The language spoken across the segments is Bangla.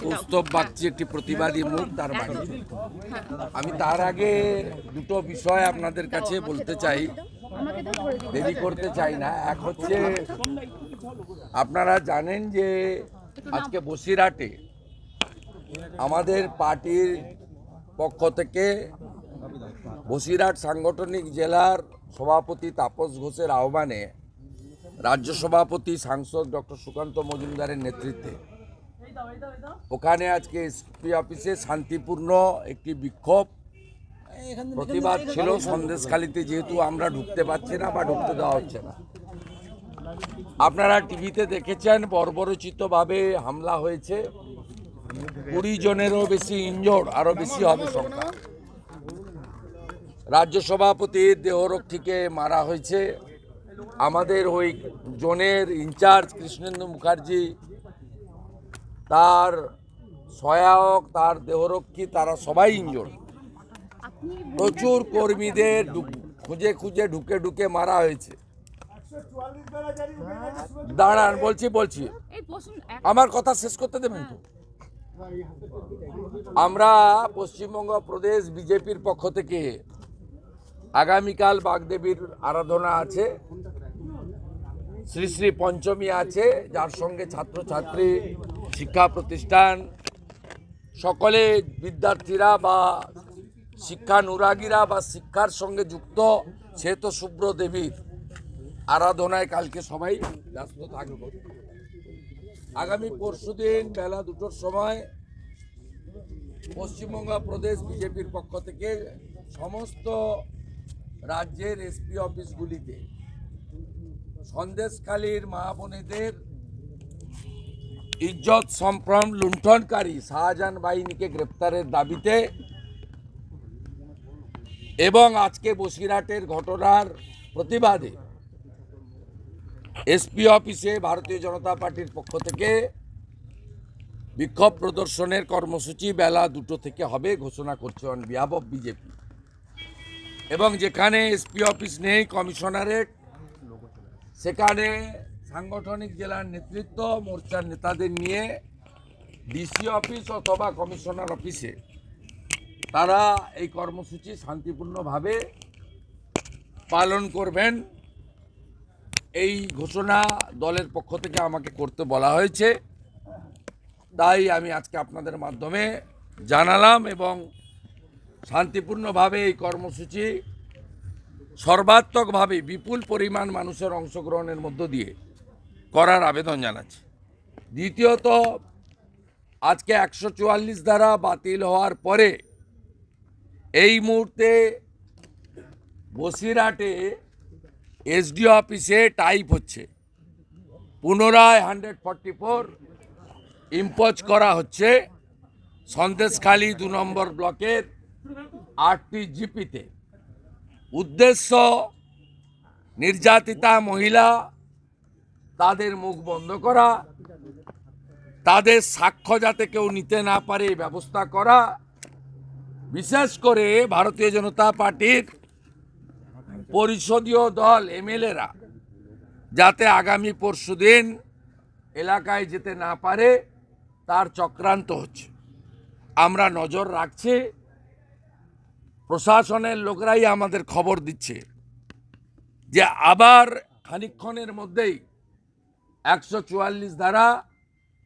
কৌস্তব বাগচি একটি প্রতিবাদী মুখ তার বাড়ি। আমি তার আগে দুটো বিষয় আপনাদের কাছে বলতে চাই। দেরি করতে চাই না। এক হচ্ছে, আপনারা জানেন যে আজকে বসিরহাটে আমাদের পার্টির পক্ষ থেকে বসিরহাট সাংগঠনিক জেলার সভাপতি তাপস ঘোষের আহ্বানে রাজ্য সভাপতি সাংসদ ডক্টর সুকান্ত মজুমদারের নেতৃত্বে ওখানে আজকে এসপি অফিসে শান্তিপূর্ণ একটি বিক্ষোভ। প্রতিবাদ ছিল, সন্দেশখালিতে যেহেতু আমরা ঢুকতে পারছি না বা ঢুকতে দেওয়া হচ্ছে না। আপনারা টিভিতে দেখেছেন, বর্বরচিতভাবে হামলা হয়েছে। কুড়ি জনেরও বেশি ইঞ্জোর আরও বেশি হবে সংখ্যা। রাজ্য সভাপতির দেহরক্ষীকে মারা হয়েছে। আমাদের ওই জোনের ইনচার্জ কৃষ্ণেন্দু মুখার্জি তার সহায়ক, তার দেহরক্ষী, তারা সবাই ইনজোর্ড প্রচুর কর্মীদের খুঁজে খুঁজে ঢুকে ঢুকে মারা হয়েছে। দাঁড়ান, বলছি বলছি। আমার কথা শেষ করতে দেবেন তো? আমরা পশ্চিমবঙ্গ প্রদেশ বিজেপির পক্ষ থেকে আগামীকাল বাগদেবীর আরাধনা আছে। শ্রী শ্রী পঞ্চমী আছে, যার সঙ্গে ছাত্রছাত্রী শিক্ষা প্রতিষ্ঠান, সকলে বিদ্যার্থীরা বা শিক্ষানুরাগীরা বা শিক্ষার সঙ্গে যুক্ত, সে তো শুভ্র দেবীর আরাধনায় কালকে সবাই ব্যস্ত থাকবে। আগামী পরশুদিন বেলা দুটোর সময় পশ্চিমবঙ্গ প্রদেশ বিজেপির পক্ষ থেকে সমস্ত রাজ্যের এসপি অফিসগুলিতে সন্দেশখালীর মা বোনেদের ইজ্জত সম্ভ্রম লুণ্ঠনকারী শাহজাহান বাহিনীকে গ্রেপ্তারের দাবিতে এবং আজকে বসিরহাটের ঘটনার প্রতিবাদে এসপি অফিসে ভারতীয় জনতা পার্টির পক্ষ থেকে বিক্ষোভ প্রদর্শনের কর্মসূচি বেলা দুটো থেকে হবে ঘোষণা করছে অন বিজেপি এবং যেখানে এসপি অফিস নেই, কমিশনারেট, সেখানে সাংগঠনিক জেলার নেতৃত্ব মোর্চার নেতাদের নিয়ে ডিসি অফিস অথবা কমিশনার অফিসে তারা এই কর্মসূচি শান্তিপূর্ণভাবে পালন করবেন। এই ঘোষণা দলের পক্ষ থেকে আমাকে করতে বলা হয়েছে। তাই আমি আজকে আপনাদের মাধ্যমে জানালাম এবং শান্তিপূর্ণভাবে এই কর্মসূচি সর্বাত্মকভাবে বিপুল পরিমাণ মানুষের অংশগ্রহণের মধ্য দিয়ে করার আবেদন জানাচ্ছি। দ্বিতীয়ত, আজকে একশো চুয়াল্লিশ দ্বারা বাতিল হওয়ার পরে এই মুহূর্তে বসিরহাটে এসডি অফিসে টাইপ হচ্ছে। পুনরায় হান্ড্রেড ফর্টি ফোর ইম্পোজ করা হচ্ছে। সন্দেশখালী দু নম্বর ব্লকের আটটি জিপিতে। উদ্দেশ্য, নির্যাতিতা মহিলা তাদের মুখ বন্ধ করা, তাদের সাক্ষ্য যাতে কেউ নিতে না পারে ব্যবস্থা করা, বিশেষ করে ভারতীয় জনতা পার্টির পরিষদীয় দল এমএলএরা যাতে আগামী পরশুদিন এলাকায় যেতে না পারে, তার চক্রান্ত হচ্ছে। আমরা নজর রাখছি, প্রশাসনের লোকরাই আমাদের খবর দিচ্ছে যে আবার খানিক্ষণের মধ্যেই একশো চুয়াল্লিশ দ্বারা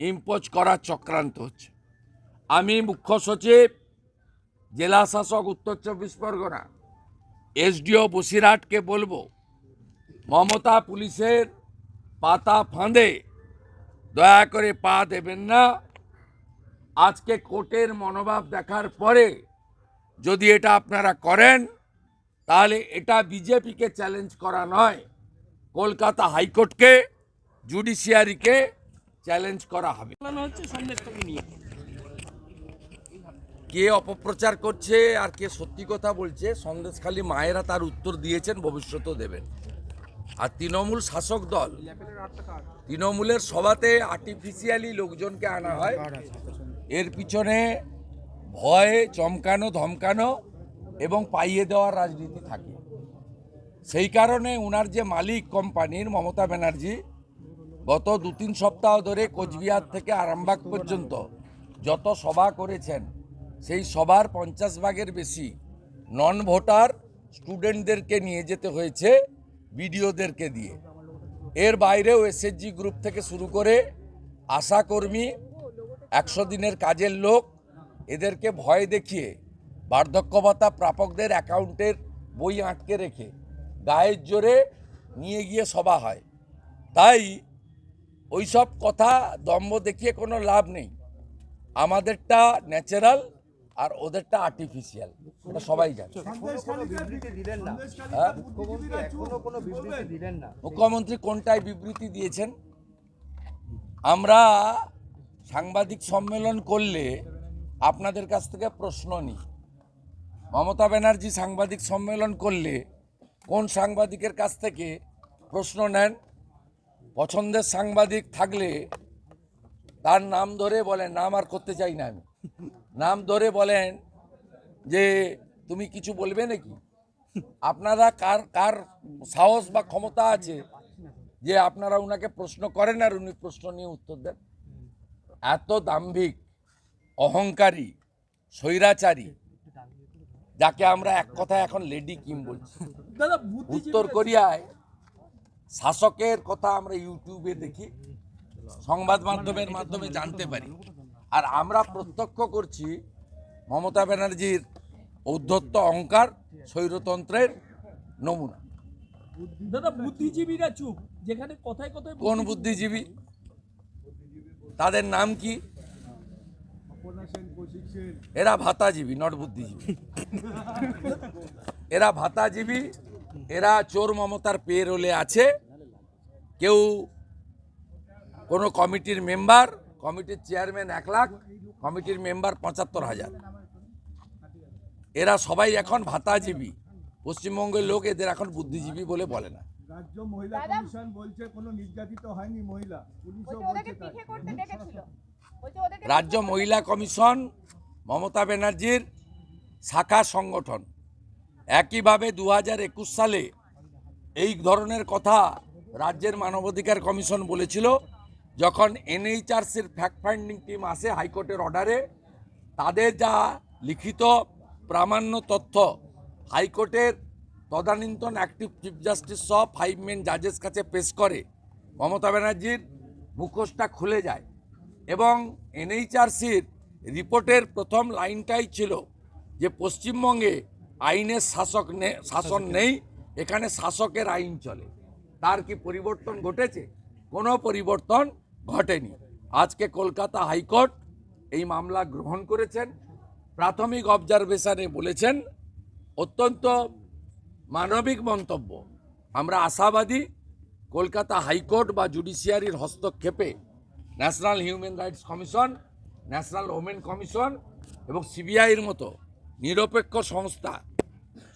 ইম্পোজ করার চক্রান্ত হচ্ছে। আমি মুখ্য সচিব, জেলা শাসক, উত্তর চব্বিশ পরগনা, এসডিও বসিরহাটকে বলব, মমতা পুলিশের পাতা ফাঁদে দয়া করে পা দেবেন না। আজকে কোর্টের মনোভাব দেখার পরে যদি এটা আপনারা করেন, তাহলে এটা বিজেপিকে চ্যালেঞ্জ করা নয়, কলকাতা হাইকোর্টকে জুডিশিয়ারিকে চ্যালেঞ্জ করা হবে। কে অপপ্রচার করছে আর কে সত্যি কথা বলছে সন্দেশখালী মায়েরা তার উত্তর দিয়েছেন ভবিষ্যতেও দেবেন। আর তৃণমূল শাসক দল তৃণমূলের সভাতে আর্টিফিশিয়ালি লোকজনকে আনা হয়। এর পিছনে ভয়ে চমকানো ধমকানো এবং পাইয়ে দেওয়ার রাজনীতি থাকে। সেই কারণে উনার যে মালিক কোম্পানির মমতা ব্যানার্জি গত দু তিন সপ্তাহ ধরে কোচবিহার থেকে আরামবাগ পর্যন্ত যত সভা করেছেন, সেই সবার পঞ্চাশ ভাগের বেশি নন ভোটার স্টুডেন্টদেরকে নিয়ে যেতে হয়েছে বিডিওদেরকে দিয়ে। এর বাইরেও এসএসজি গ্রুপ থেকে শুরু করে আশাকর্মী একশো দিনের কাজের লোক, এদেরকে ভয় দেখিয়ে বার্ধক্য ভাতা প্রাপকদের অ্যাকাউন্টের বই আটকে রেখে গায়ের জোরে নিয়ে গিয়ে সভা হয়। তাই ওইসব কথা দম্ভ দেখিয়ে কোনো লাভ নেই। আমাদেরটা ন্যাচারাল আর ওদেরটা আর্টিফিশিয়াল এটা সবাই জানে। হ্যাঁ? মুখ্যমন্ত্রী কোনটায় বিবৃতি দিয়েছেন? আমরা সাংবাদিক সম্মেলন করলে আপনাদের কাছ থেকে প্রশ্ন নিই। মমতা ব্যানার্জি সাংবাদিক সম্মেলন করলে কোন সাংবাদিকের কাছ থেকে প্রশ্ন নেন? পছন্দের সাংবাদিক থাকলে তার নাম ধরে বলেন নাম আর করতে চাই না আমি। নাম ধরে বলেন যে তুমি কিছু বলবে নাকি? আপনারা কার কার সাহস বা ক্ষমতা আছে যে আপনারা উনাকে প্রশ্ন করেন আর উনি প্রশ্ন নিয়ে উত্তর দেন? এত দাম্ভিক অহংকারী স্বৈরাচারী যাকে আমরা এক কথায় এখন লেডি কিম বলছি। দাদা উত্তর কোরিয়ায় শাসকের কথা আমরা ইউটিউবে দেখি সংবাদ মাধ্যমের মাধ্যমে জানতে পারি। আর আমরা প্রত্যক্ষ করছি মমতা ব্যানার্জির ঔদ্ধত্য অহংকার স্বৈরতন্ত্রের নমুনা। দাদা বুদ্ধিজীবীরা চুপ যেখানে কথায় কথায় কোন বুদ্ধিজীবী? তাদের নাম কি? এরা ভাতাজীবী নট বুদ্ধিজীবী। এরা ভাতাজীবী এরা চোর মমতার পে রোলে আছে। কেউ কোনো কমিটির মেম্বার কমিটির চেয়ারম্যান এক লাখ কমিটির মেম্বার পঁচাত্তর হাজার। এরা সবাই এখন ভাতাজীবী। পশ্চিমবঙ্গের লোক এদের এখন বুদ্ধিজীবী বলে বলে না। রাজ্য মহিলা কমিশন বলছে কোনো নির্যাতিত হয়নি মহিলা রাজ্য মহিলা কমিশন মমতা ব্যানার্জির শাখা সংগঠন একইভাবে দু হাজার একুশ সালে এই ধরনের কথা রাজ্যের মানবাধিকার কমিশন বলেছিল, যখন এনএইচআরসির ফ্যাক্ট ফাইন্ডিং টিম আসে হাইকোর্টের অর্ডারে তাদের যা লিখিত প্রামাণ্য তথ্য, হাইকোর্টের তদানীন্তন অ্যাক্টিভ চিফ জাস্টিস সহ ফাইভ মেন জাজেস কাছে পেশ করে, মমতা ব্যানার্জির মুখোশটা খুলে যায় এবং এনএইচআরসির রিপোর্টের প্রথম লাইনটাই ছিল যে পশ্চিমবঙ্গে আইনের শাসক নে- শাসন নেই এখানে শাসকের আইন চলে। তার কি পরিবর্তন ঘটেছে? কোনো পরিবর্তন ঘটেনি। আজকে কলকাতা হাইকোর্ট এই মামলা গ্রহণ করেছেন। প্রাথমিক অবজারভেশনে বলেছেন অত্যন্ত মানবিক মন্তব্য। আমরা আশাবাদী কলকাতা হাইকোর্ট বা জুডিশিয়ারির হস্তক্ষেপে national human rights commission national women commission এবং সিবিআইয়ের মতো নিরপেক্ষ সংস্থা।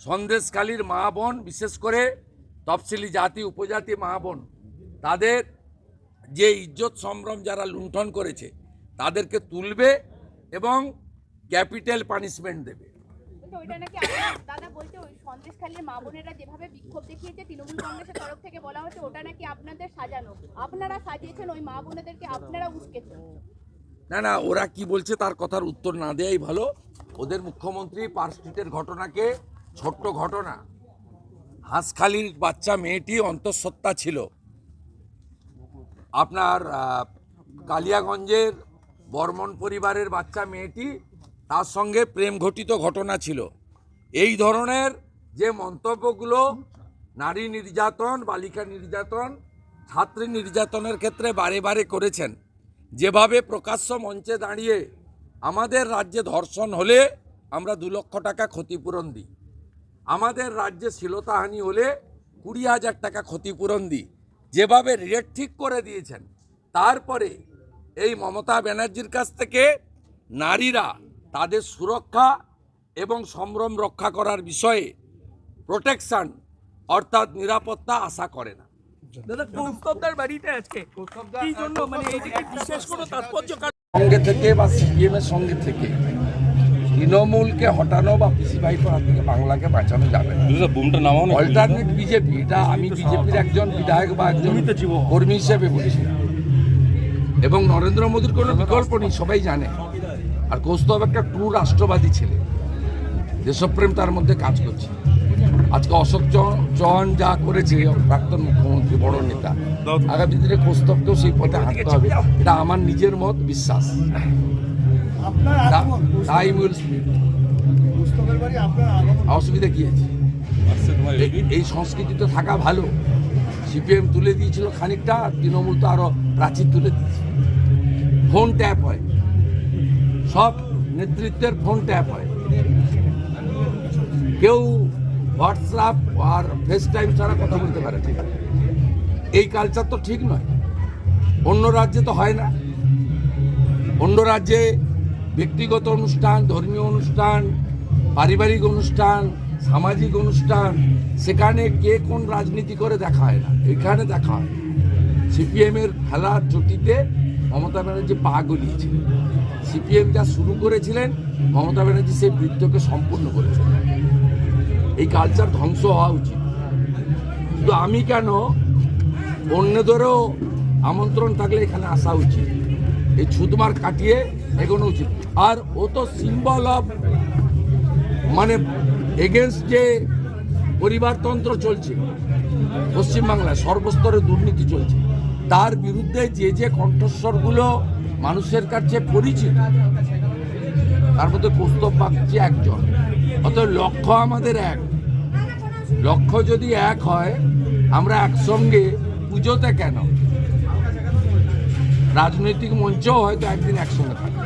সন্দেশকালীর মা বোন বিশেষ করে তফসিলি জাতি উপজাতি মা বোন তাদের যে ইজ্জত সম্ভ্রম যারা লুণ্ঠন করেছে তাদেরকে তুলবে এবং ক্যাপিটাল পানিশমেন্ট দেবে। বলছে ওইটা নাকি আপনার দাদা বলছে ওই সন্দেশখালীর মা বোনেরা যেভাবে বিক্ষোভ দেখিয়েছে তৃণমূল কংগ্রেসের তরফ থেকে বলা হচ্ছে ওটা নাকি আপনাদের সাজানো। আপনারা সাজিয়েছেন ওই মা বোনেদেরকে আপনারা উস্কেছেন না না ওরা কি বলছে তার কথার উত্তর না দেয়াই ভালো। ওদের মুখ্যমন্ত্রী পার্ক স্ট্রিটের ঘটনাকে ছোট্ট ঘটনা। হাঁসখালির বাচ্চা মেয়েটি অন্তঃসত্ত্বা ছিল। আপনার কালিয়াগঞ্জের বর্মন পরিবারের বাচ্চা মেয়েটি তার সঙ্গে প্রেম ঘটিত ঘটনা ছিল। এই ধরনের যে মন্তব্যগুলো নারী নির্যাতন, বালিকা নির্যাতন, ছাত্রী নির্যাতনের ক্ষেত্রে বারে বারে করেছেন, যেভাবে প্রকাশ্য মঞ্চে দাঁড়িয়ে আমাদের রাজ্যে ধর্ষণ হলে আমরা দু লক্ষ টাকা ক্ষতিপূরণ দিই। আমাদের রাজ্যে শ্লীলতাহানি হলে কুড়ি হাজার টাকা ক্ষতিপূরণ দিই। যেভাবে রেট ঠিক করে দিয়েছেন তারপরে এই মমতা ব্যানার্জির কাছ থেকে নারীরা তাদের সুরক্ষা এবং সম্ভ্রম রক্ষা করার বিষয়ে প্রোটেকশন অর্থাৎ নিরাপত্তা আশা করে না। দাদা কৌস্তবদার বাড়িতে আজকে এই জন্য? মানে এই বিশেষ কোনো তাৎপর্য কার- সঙ্গে থেকে বা সিপিএম এর সঙ্গে থেকে তৃণমূলকে হটানো বা পিসিবাই করা থেকে বাংলাকে বাঁচানো যাবে না। বুমটা নামাও না অল্টারনেট বিজেপি এটা আমি বিজেপির একজন বিধায়ক বা একজন কর্মী হিসেবে বলেছি। এবং নরেন্দ্র মোদীর কোনো বিকল্প নেই সবাই জানে। আর কৌস্তব একটা ট্রু রাষ্ট্রবাদী ছেলে। দেশপ্রেম তার মধ্যে কাজ করছে। আজকে অশোক চৌহান যা করেছে প্রাক্তন মুখ্যমন্ত্রী বড় নেতা আগামী দিনে কৌস্তবকেও সেই পথে হাঁটতে হবে। এটা আমার নিজের মত বিশ্বাস। অসুবিধা কি আছে? এই- সংস্কৃতি তো থাকা ভালো। সিপিএম তুলে দিয়েছিল খানিকটা তৃণমূল তো আরও প্রাচীর তুলে দিয়েছে। ফোন ট্যাপ হয়। সব নেতৃত্বের ফোন ট্যাপ হয়। কেউ হোয়াটসঅ্যাপ আর ফেস টাইম ছাড়া কথা বলতে পারে না এই কালচার তো ঠিক নয়। অন্য রাজ্যে তো হয় না। অন্য রাজ্যে ব্যক্তিগত অনুষ্ঠান, ধর্মীয় অনুষ্ঠান, পারিবারিক অনুষ্ঠান, সামাজিক অনুষ্ঠান, সেখানে কে কোন রাজনীতি করে দেখা হয় না। এখানে দেখা হয় সিপিএমের খেলার চটিতে মমতা ব্যানার্জি পা গলিয়েছিলেন। সিপিএম যা শুরু করেছিলেন, মমতা ব্যানার্জি সেই বৃত্তকে সম্পূর্ণ করেছিলেন। এই কালচার ধ্বংস হওয়া উচিত। শুধু আমি কেন অন্যদেরও আমন্ত্রণ থাকলে এখানে আসা উচিত? এই ছুতমার কাটিয়ে এগোনো উচিত। আর ও তো সিম্বল অফ মানে এগেনস্ট যে পরিবারতন্ত্র চলছে পশ্চিমবাংলায় সর্বস্তরে দুর্নীতি চলছে, তার বিরুদ্ধে যে যে কণ্ঠস্বরগুলো মানুষের কাছে পরিচিত তার মধ্যে কৌস্তব পাচ্ছি একজন। অতএব লক্ষ্য আমাদের এক। লক্ষ্য যদি এক হয়, আমরা একসঙ্গে পুজোতে কেন? রাজনৈতিক মঞ্চও হয়তো একদিন একসঙ্গে থাকব।